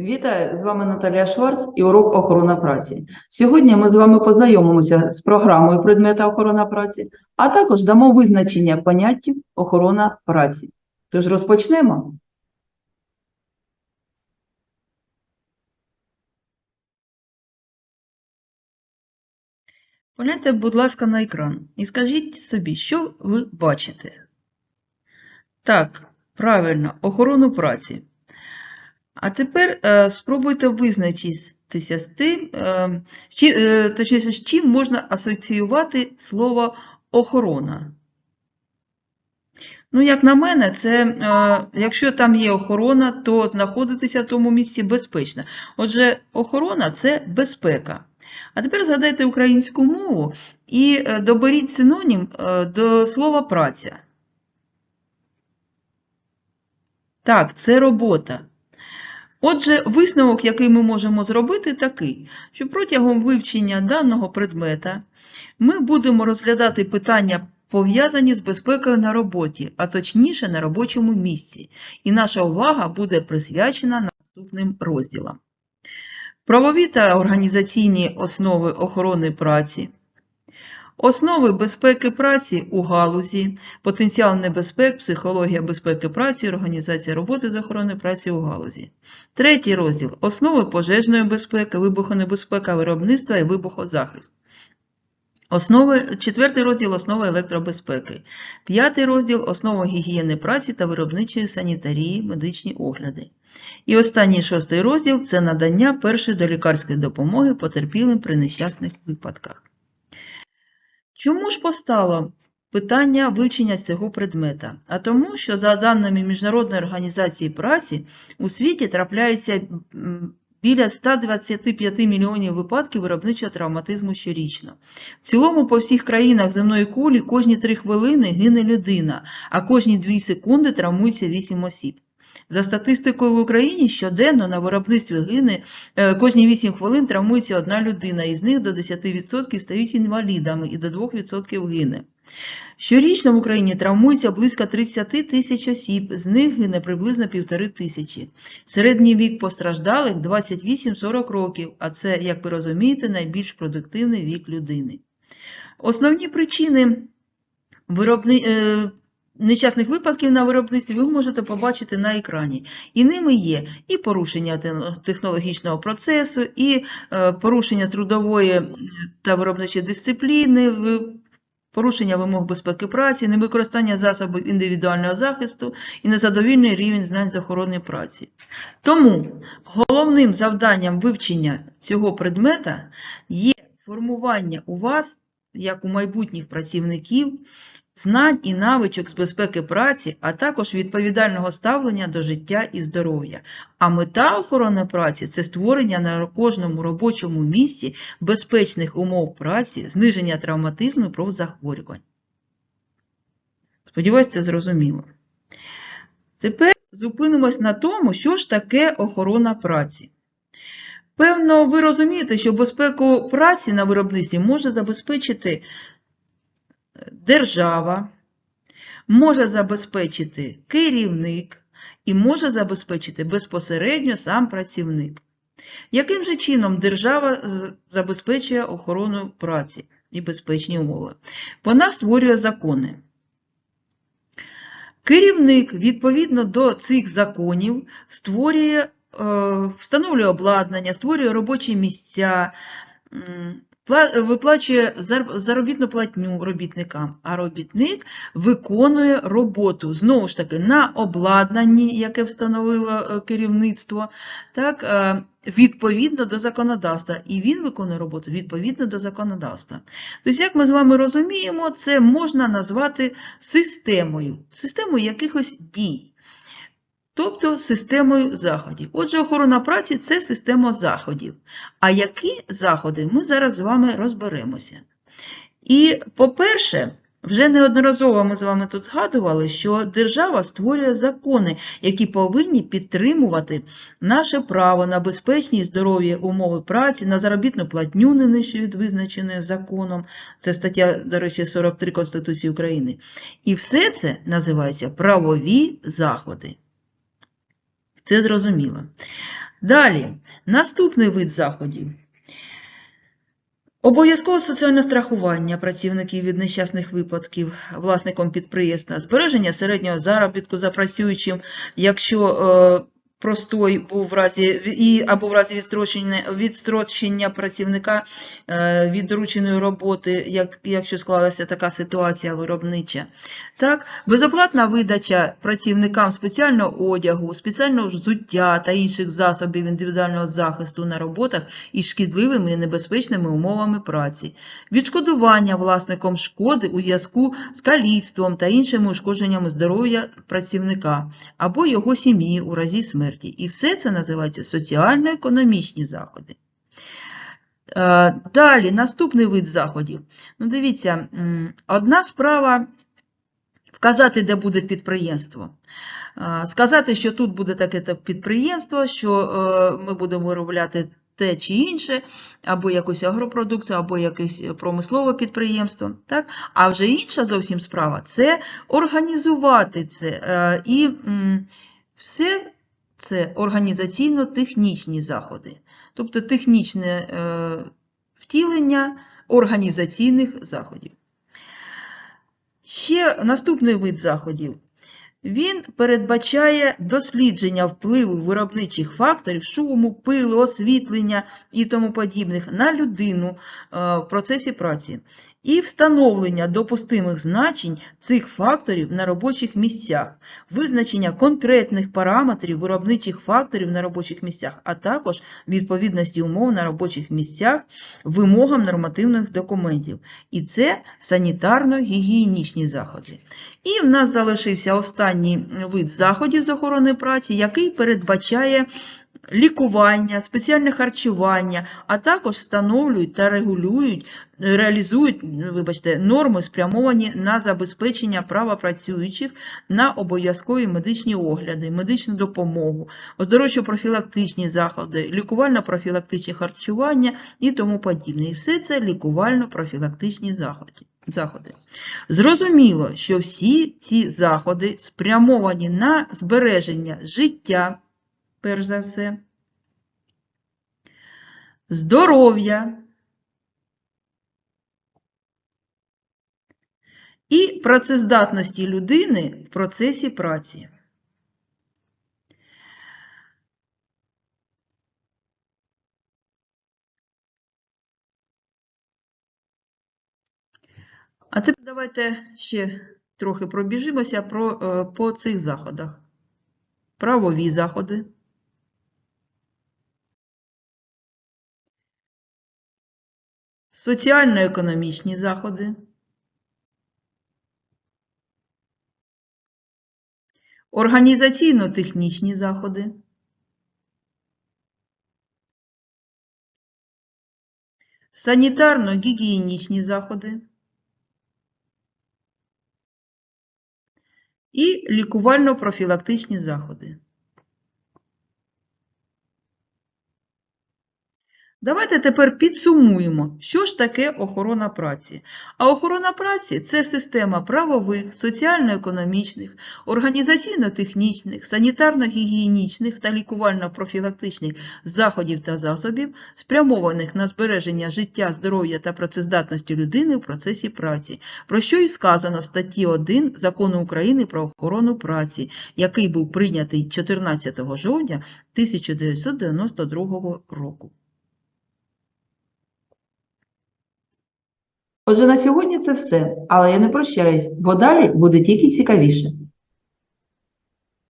Вітаю, з вами Наталія Шварц і урок охорона праці. Сьогодні ми з вами познайомимося з програмою предмета охорона праці, а також дамо визначення поняттів охорона праці. Тож розпочнемо. Погляньте, будь ласка, на екран і скажіть собі, що ви бачите? Так, правильно, охорону праці. А тепер е, спробуйте визначитися з тим, е, е, точніше, з чим можна асоціювати слово охорона. Ну, як на мене, це, якщо там є охорона, то знаходитися в тому місці безпечно. Отже, охорона це безпека. А тепер згадайте українську мову і е, доберіть синонім е, до слова праця. Так, це робота. Отже, висновок, який ми можемо зробити, такий, що протягом вивчення даного предмета ми будемо розглядати питання, пов'язані з безпекою на роботі, а точніше на робочому місці, і наша увага буде присвячена наступним розділам. Правові та організаційні основи охорони праці, Основи безпеки праці у галузі, потенціал небезпек, психологія безпеки праці, організація роботи з охорони праці у галузі. Третій розділ основи пожежної безпеки, вибухонебезпека виробництва і вибухозахист. Основи, четвертий розділ основи електробезпеки. П'ятий розділ основи гігієни праці та виробничої санітарії, медичні огляди. І останній шостий розділ це надання першої долікарської допомоги потерпілим при нещасних випадках. Чому ж постало питання вивчення цього предмета? А тому, що за даними Міжнародної організації праці у світі трапляється біля 125 мільйонів випадків виробничого травматизму щорічно. В цілому по всіх країнах земної кулі кожні 3 хвилини гине людина, а кожні 2 секунди травмується 8 осіб. За статистикою в Україні щоденно на виробництві гине е, кожні 8 хвилин травмується одна людина, із них до 10% стають інвалідами і до 2% гине. Щорічно в Україні травмується близько 30 тисяч осіб, з них гине приблизно півтори тисячі. Середній вік постраждалих 28-40 років, а це, як ви розумієте, найбільш продуктивний вік людини. Основні причини виробни... Е, нещасних випадків на виробництві ви можете побачити на екрані. І ними є і порушення технологічного процесу, і е, порушення трудової та виробничої дисципліни, порушення вимог безпеки праці, невикористання засобів індивідуального захисту і незадовільний рівень знань з охорони праці. Тому головним завданням вивчення цього предмета є формування у вас, як у майбутніх працівників, знань і навичок з безпеки праці, а також відповідального ставлення до життя і здоров'я. А мета охорони праці це створення на кожному робочому місці безпечних умов праці, зниження травматизму і профзахворювань. Сподіваюсь, це зрозуміло. Тепер зупинимось на тому, що ж таке охорона праці. Певно, ви розумієте, що безпеку праці на виробництві може забезпечити держава, може забезпечити керівник і може забезпечити безпосередньо сам працівник. Яким же чином держава забезпечує охорону праці і безпечні умови? Вона створює закони. Керівник, відповідно до цих законів, створює, е, встановлює обладнання, створює робочі місця, виплачує заробітну платню робітникам, а робітник виконує роботу знову ж таки на обладнанні, яке встановило е, керівництво, так, е, відповідно до законодавства. І він виконує роботу відповідно до законодавства. Тобто, як ми з вами розуміємо, це можна назвати системою, системою якихось дій тобто системою заходів. Отже, охорона праці це система заходів. А які заходи ми зараз з вами розберемося. І, по-перше, Вже неодноразово ми з вами тут згадували, що держава створює закони, які повинні підтримувати наше право на безпечні і здорові умови праці, на заробітну платню не нижче від визначеної законом. Це стаття, до речі, 43 Конституції України. І все це називається правові заходи. Це зрозуміло. Далі, наступний вид заходів. Обов'язкове соціальне страхування працівників від нещасних випадків власником підприємства, збереження середнього заробітку за працюючим, якщо е, простой був в разі і або в разі відстрочення, відстрочення працівника е, від дорученої роботи, як, якщо склалася така ситуація виробнича. Так, безоплатна видача працівникам спеціального одягу, спеціального взуття та інших засобів індивідуального захисту на роботах із шкідливими і небезпечними умовами праці, відшкодування власником шкоди у зв'язку з каліцтвом та іншими ушкодженнями здоров'я працівника або його сім'ї у разі смерті. І все це називається соціально-економічні заходи. Е, Далі, наступний вид заходів. Ну, дивіться, одна справа вказати, де буде підприємство. Е, Сказати, що тут буде таке підприємство, що е, ми будемо виробляти те чи інше, або якусь агропродукцію, або якесь промислове підприємство. Так? А вже інша зовсім справа це організувати це. І все це організаційно-технічні заходи, тобто технічне е, втілення організаційних заходів. Ще наступний вид заходів. Він передбачає дослідження впливу виробничих факторів, шуму, пилу, освітлення і тому подібних на людину е, в процесі праці і встановлення допустимих значень цих факторів на робочих місцях, визначення конкретних параметрів виробничих факторів на робочих місцях, а також відповідності умов на робочих місцях вимогам нормативних документів. І це санітарно-гігієнічні заходи. І в нас залишився останній вид заходів з охорони праці, який передбачає лікування, спеціальне харчування, а також встановлюють та регулюють, реалізують вибачте, норми, спрямовані на забезпечення права працюючих на обов'язкові медичні огляди, медичну допомогу, оздоровчо-профілактичні заходи, лікувально-профілактичні харчування і тому подібне. І все це лікувально-профілактичні заходи. Заходи. Зрозуміло, що всі ці заходи спрямовані на збереження життя, перш за все, здоров'я і працездатності людини в процесі праці. А тепер давайте ще трохи пробіжимося про, е, по цих заходах. Правові заходи. Соціально-економічні заходи. Організаційно-технічні заходи. Санітарно-гігієнічні заходи. І лікувально-профілактичні заходи. Давайте тепер підсумуємо, що ж таке охорона праці. А охорона праці це система правових, соціально-економічних, організаційно-технічних, санітарно-гігієнічних та лікувально-профілактичних заходів та засобів, спрямованих на збереження життя, здоров'я та працездатності людини в процесі праці, про що і сказано в статті 1 Закону України про охорону праці, який був прийнятий 14 жовтня 1992 року. Отже, на сьогодні це все, але я не прощаюсь, бо далі буде тільки цікавіше.